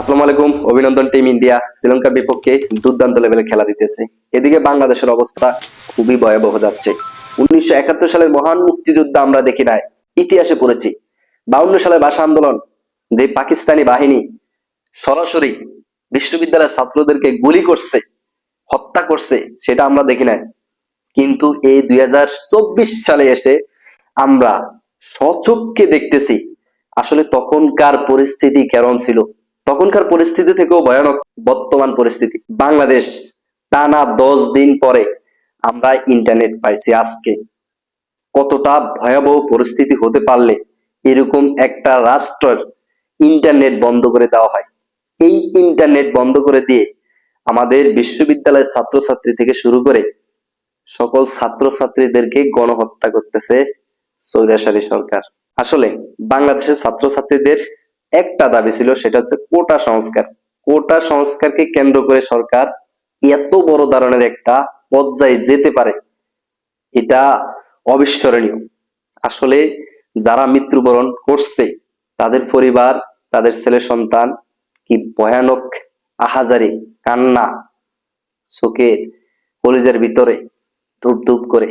আসসালামু আলাইকুম। অভিনন্দন টিম ইন্ডিয়া। শ্রীলঙ্কার বিপক্ষে দুর্দান্ত লেভেলে খেলা দিতেছে। এদিকে বাংলাদেশের অবস্থা খুবই ভয়াবহ যাচ্ছে। উনিশশো একাত্তর সালের মহান মুক্তিযুদ্ধ আমরা দেখি নাই, ইতিহাসে পড়েছি। বাউন্ন সালের ভাষা আন্দোলন, যে পাকিস্তানি বাহিনী সরাসরি বিশ্ববিদ্যালয়ের ছাত্রদেরকে গুলি করছে, হত্যা করছে, সেটা আমরা দেখি নাই। কিন্তু এই দুই হাজার চব্বিশ সালে এসে আমরা সচক্ষে দেখতেছি, আসলে তখনকার পরিস্থিতি কেমন ছিল? তখনকার পরিস্থিতি থেকেও ভয়ানক বর্তমান পরিস্থিতি। বাংলাদেশ টানা দশ দিন পরে আমরা ইন্টারনেট পাইছি আজকে। কতটা ভয়াবহ পরিস্থিতি হতে পারলে এরকম একটা রাষ্ট্রের ইন্টারনেট বন্ধ করে দেওয়া হয়। এই ইন্টারনেট বন্ধ করে দিয়ে আমাদের বিশ্ববিদ্যালয়ের ছাত্রছাত্রী থেকে শুরু করে সকল ছাত্রছাত্রীদেরকে গণহত্যা করতেছে সৈরাসারী সরকার। আসলে বাংলাদেশের ছাত্রছাত্রীদের একটা দাবি ছিল, সেটা হচ্ছে কোটা সংস্কার। কোটা সংস্কারকে কেন্দ্র করে সরকার এত বড় ধরনের একটা পর্যায়ে যেতে পারে, এটা অবিস্মরণীয়। আসলে যারা মৃত্যুবরণ করছে, তাদের পরিবার, তাদের ছেলে সন্তান কি ভয়ানক আহাজারি, কান্না চোখের কলিজের ভিতরে ধূপ ধূপ করে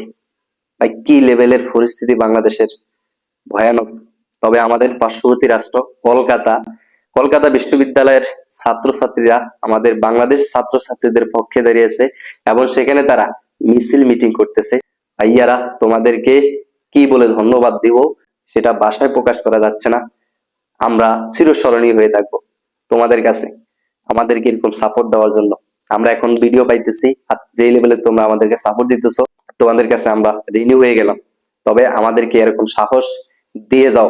ভাই কি লেভেলের পরিস্থিতি বাংলাদেশের ভয়ানক তবে আমাদের পার্শ্ববর্তী রাষ্ট্র কলকাতা কলকাতা বিশ্ববিদ্যালয়ের ছাত্রছাত্রীরা আমাদের বাংলাদেশ ছাত্রছাত্রীদের পক্ষে দাঁড়িয়েছে এবং সেখানে তারা মিছিল মিটিং করতেছে। ভাইয়ারা, তোমাদেরকে কি বলে ধন্যবাদ দিব সেটা ভাষায় প্রকাশ করা যাচ্ছে না। আমরা চিরস্মরণীয় হয়ে থাকব তোমাদের কাছে, আমাদেরকে এরকম সাপোর্ট দেওয়ার জন্য। আমরা এখন ভিডিও পাইতেছি আর যেই লেভেলে তোমরা আমাদেরকে সাপোর্ট দিতেছো, তোমাদের কাছে আমরা রিনিউ হয়ে গেলাম। তবে আমাদেরকে এরকম সাহস দিয়ে যাও।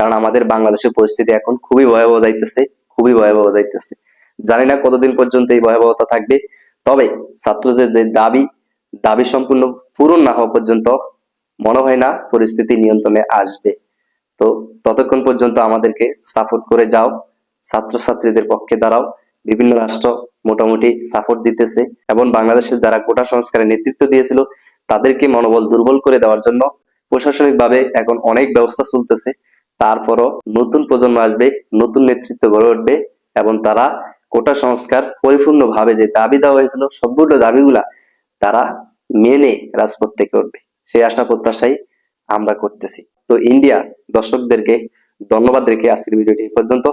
কারণ আমাদের বাংলাদেশের পরিস্থিতি এখন খুবই ভয়াবহ যাইতেছে, খুবই ভয়াবহ যাইতেছে। জানি না কতদিন পর্যন্ত এই ভয়াবহতা থাকবে, তবে ছাত্রদের দাবি দাবি সম্পূর্ণ পূরণ না হওয়া পর্যন্ত মনে হয় না পরিস্থিতি নিয়ন্ত্রণে আসবে। তো ততক্ষণ পর্যন্ত আমাদেরকে সাপোর্ট করে যাও, ছাত্রছাত্রীদের পক্ষে দাঁড়াও, বিভিন্ন রাষ্ট্র মোটামুটি সাপোর্ট দিতেছে, এবং বাংলাদেশের যারা কোটা সংস্কারের নেতৃত্ব দিয়েছিল, তাদেরকে মনোবল দুর্বল করে দেওয়ার জন্য প্রশাসনিকভাবে এখন অনেক ব্যবস্থা চলতেছে। তারপরও নতুন প্রজন্ম আসবে, নতুন নেতৃত্ব গড়ে উঠবে এবং তারা কোটা সংস্কার পরিপূর্ণভাবে যে দাবি দেওয়া হয়েছিল সবগুলো দাবিগুলা তারা মেনে রাজপথ থেকে উঠবে। সেই আশা প্রত্যাশাই আমরা করতেছি। তো ইন্ডিয়া দর্শকদেরকে, ধন্যবাদ রেখে আজকের ভিডিওটি পর্যন্ত।